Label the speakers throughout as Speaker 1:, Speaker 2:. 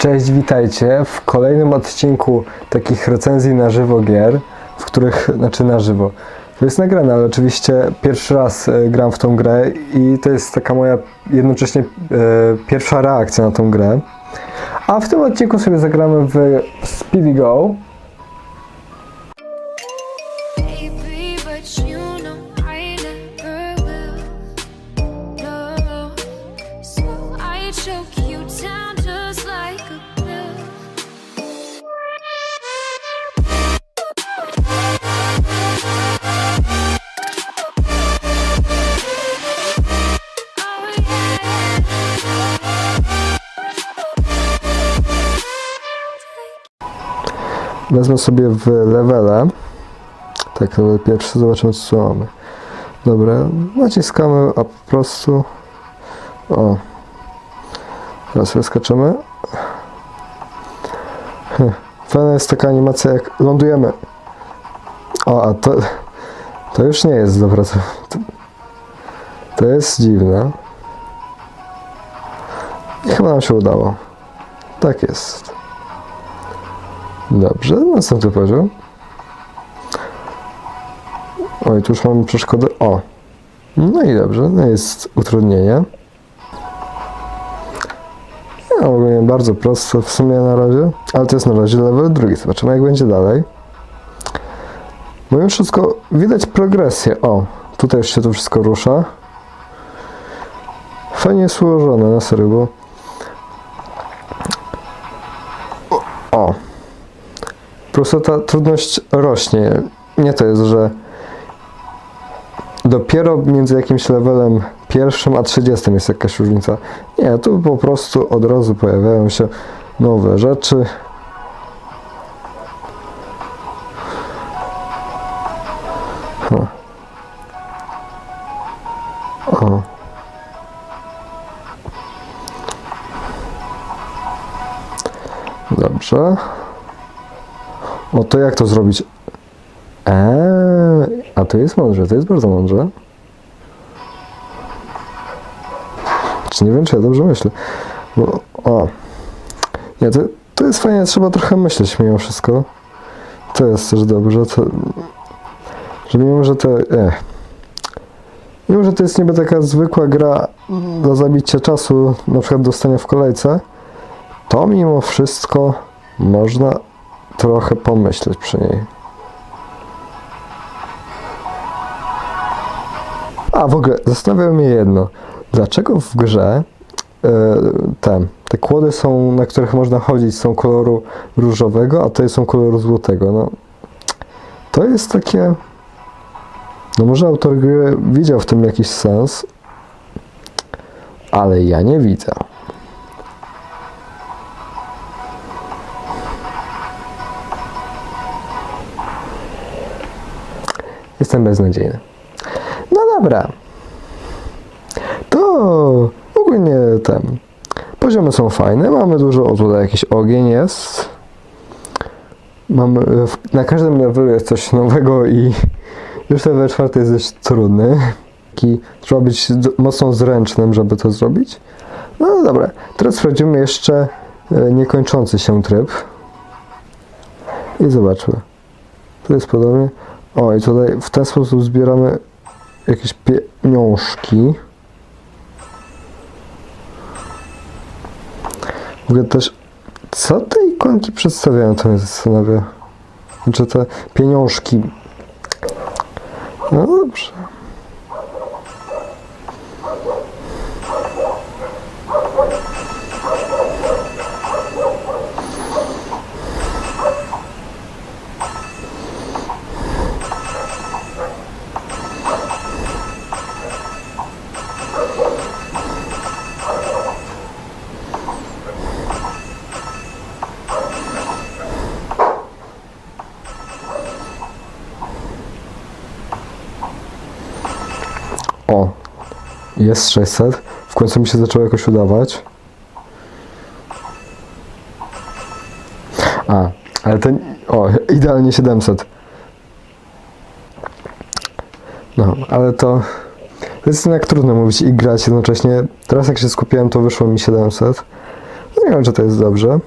Speaker 1: Cześć, witajcie w kolejnym odcinku takich recenzji na żywo gier, w których, znaczy na żywo. To jest nagrane, ale oczywiście pierwszy raz e, gram w tą grę i to jest taka moja jednocześnie e, pierwsza reakcja na tą grę. A w tym odcinku sobie zagramy w Speedy Go.
Speaker 2: Baby,
Speaker 1: Wezmę sobie w levele. Tak, level pierwszy, zobaczymy co mamy. Dobra, naciskamy, a po prostu... O. Teraz wyskaczemy. Hm, Fajna jest taka animacja, jak lądujemy. O, a to... To już nie jest dobra. To, to jest dziwne. I chyba nam się udało. Tak jest. Dobrze, następny poziom. Oj, tu już mamy przeszkody. O! No i dobrze, no jest utrudnienie. Ja ogólnie bardzo prosto w sumie na razie, ale to jest na razie level drugi. Zobaczymy jak będzie dalej. Bo już wszystko, widać progresję. O, tutaj już się to wszystko rusza. Fajnie jest ułożone, na serio, bo... prostu ta trudność rośnie. Nie to jest, że dopiero między jakimś levelem pierwszym a 30 jest jakaś różnica. Nie, tu po prostu od razu pojawiają się nowe rzeczy. Huh. O. Dobrze. O, to jak to zrobić? Eee, a to jest mądrze, to jest bardzo mądrze. Czy nie wiem, czy ja dobrze myślę. Bo, o. Nie, to, to jest fajnie, trzeba trochę myśleć mimo wszystko. To jest też dobrze, to, że mimo, że to, e, mimo, że to jest niby taka zwykła gra do zabicia czasu, na przykład dostania w kolejce, to mimo wszystko można trochę pomyśleć przy niej. A w ogóle zastanawia mnie jedno. Dlaczego w grze e, te, te kłody są, na których można chodzić, są koloru różowego, a te są koloru złotego? No, to jest takie. No może autor gry widział w tym jakiś sens, ale ja nie widzę. Jestem beznadziejny. No dobra. To ogólnie ten. Poziomy są fajne, mamy dużo, o jakiś ogień jest. Mamy, w- na każdym levelu jest coś nowego i już level czwarty jest dość trudny. Taki, trzeba być mocno zręcznym, żeby to zrobić. No dobra, teraz sprawdzimy jeszcze e, niekończący się tryb. I zobaczmy. Tu jest podobnie. O, i tutaj w ten sposób zbieramy jakieś pieniążki. W ogóle też, co te ikonki przedstawiają, to mnie zastanawia. Znaczy te pieniążki. No dobrze. Jest 600. W końcu mi się zaczęło jakoś udawać. A, ale ten. O, idealnie 700. No, ale to. To jest jednak trudno mówić i grać jednocześnie. Teraz jak się skupiłem, to wyszło mi 700. Nie wiem, czy to jest dobrze.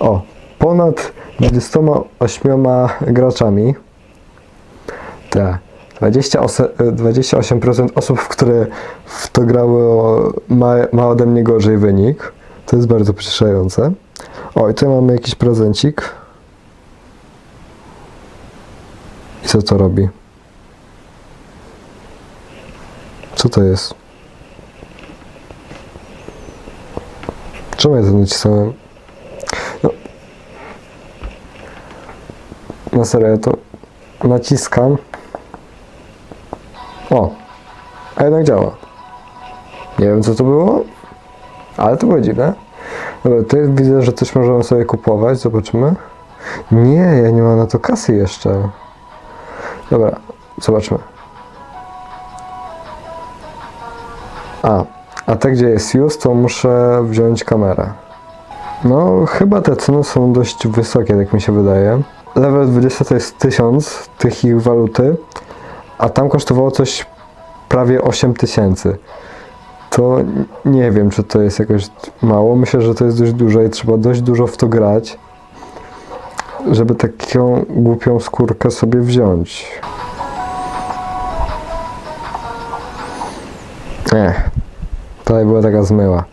Speaker 1: O, ponad 28 graczami. Tak. 20 ose- 28% osób, które w to grało, ma, ma ode mnie gorzej wynik. To jest bardzo pocieszające. O, i tutaj mamy jakiś prezencik. I co to robi? Co to jest? Czemu ja to nacisnąłem? No. Na serio, to naciskam. O! A jednak działa. Nie wiem co to było, ale to było dziwne. Dobra, tutaj widzę, że coś możemy sobie kupować. Zobaczymy. Nie, ja nie mam na to kasy jeszcze. Dobra, zobaczmy. A, a te gdzie jest use, to muszę wziąć kamerę. No, chyba te ceny są dość wysokie, tak mi się wydaje. Level 20 to jest 1000 tych ich waluty, a tam kosztowało coś prawie 8000. To n- nie wiem, czy to jest jakoś mało. Myślę, że to jest dość dużo i trzeba dość dużo w to grać, żeby taką głupią skórkę sobie wziąć. Ech, tutaj była taka zmyła.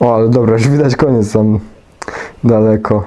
Speaker 1: O, ale dobra, już widać koniec tam daleko.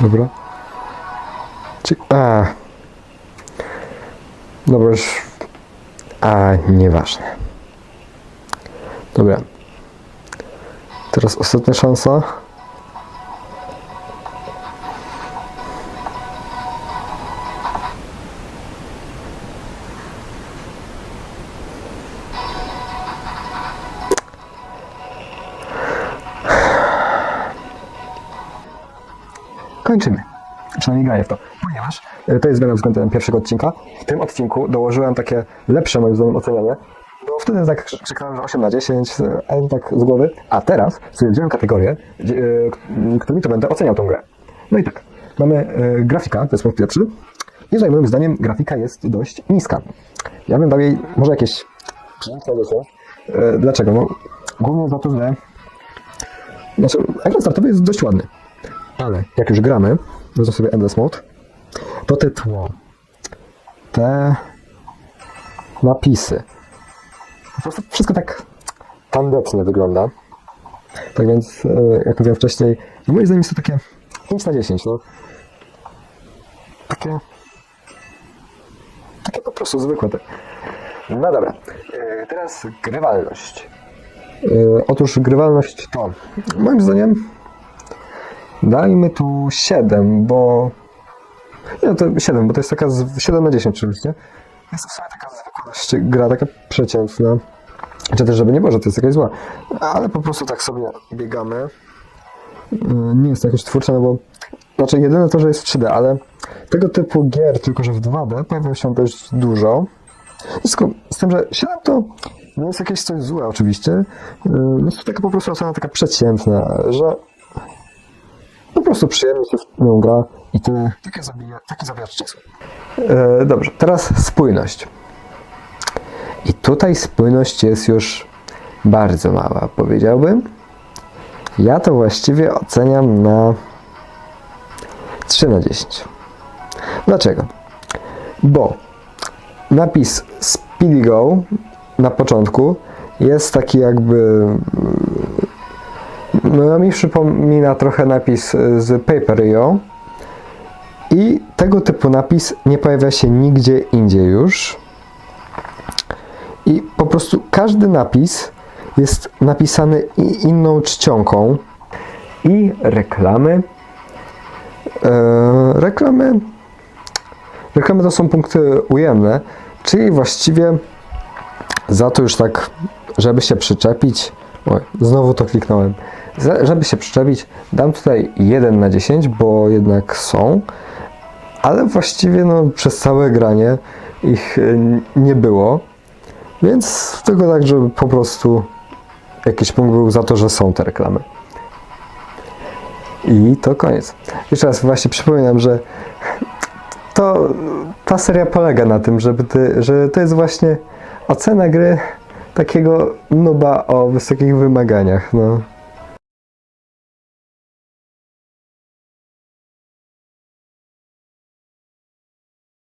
Speaker 1: Dobra. Czy... A. Dobra, już... A, nieważne. Dobra. Teraz ostatnia szansa. kończymy. Przynajmniej graję w to. Ponieważ e, to jest zmiana względem pierwszego odcinka. W tym odcinku dołożyłem takie lepsze moim zdaniem ocenianie. Bo wtedy tak krzy- krzyknąłem, że 8 na 10, e, tak z głowy. A teraz sobie wziąłem kategorię, e, którymi to będę oceniał tą grę. No i tak. Mamy grafika, to jest punkt pierwszy. I moim zdaniem grafika jest dość niska. Ja bym dał jej może jakieś 5 na 10. Dlaczego? No, głównie za to, że znaczy, ekran startowy jest dość ładny. Ale jak już gramy, wezmę sobie Endless Mode, to te tło, te napisy, po prostu wszystko tak tandetnie wygląda. Tak więc, e, jak mówiłem wcześniej, moim zdaniem jest to takie 5 na 10, no. Takie, takie po prostu zwykłe. No dobra, e, teraz grywalność. E, Otóż grywalność to, moim zdaniem, Dajmy tu 7, bo. Nie, to 7, bo to jest taka z... 7 na 10 oczywiście. Jest to w sumie taka zwykłość, gra taka przeciętna. Czy też, żeby nie było, że to jest jakaś zła. Ale po prostu tak sobie biegamy. Yy, Nie jest to jakoś twórcze, no bo. Znaczy, jedyne to, że jest 3D, ale tego typu gier, tylko że w 2D, pojawia się dość dużo. Z tym, że 7 to nie jest jakieś coś złe, oczywiście. Jest to taka po prostu ocena taka przeciętna, że prostu przyjemnie się w nią gra i tyle. Takie zabija, taki zabijacz czasu. E, dobrze, teraz spójność. I tutaj spójność jest już bardzo mała, powiedziałbym. Ja to właściwie oceniam na 3 na 10. Dlaczego? Bo napis Speedy Go na początku jest taki jakby no, mi przypomina trochę napis y, z Paper.io i tego typu napis nie pojawia się nigdzie indziej już. I po prostu każdy napis jest napisany inną czcionką. I reklamy. E, reklamy. Reklamy to są punkty ujemne, czyli właściwie za to już tak, żeby się przyczepić. Oj, znowu to kliknąłem. Żeby się przyczepić, dam tutaj 1 na 10, bo jednak są, ale właściwie no, przez całe granie ich e, nie było. Więc tylko tak, żeby po prostu jakiś punkt był za to, że są te reklamy. I to koniec. Jeszcze raz właśnie przypominam, że to ta seria polega na tym, żeby ty, że to jest właśnie ocena gry takiego nuba o wysokich wymaganiach. No.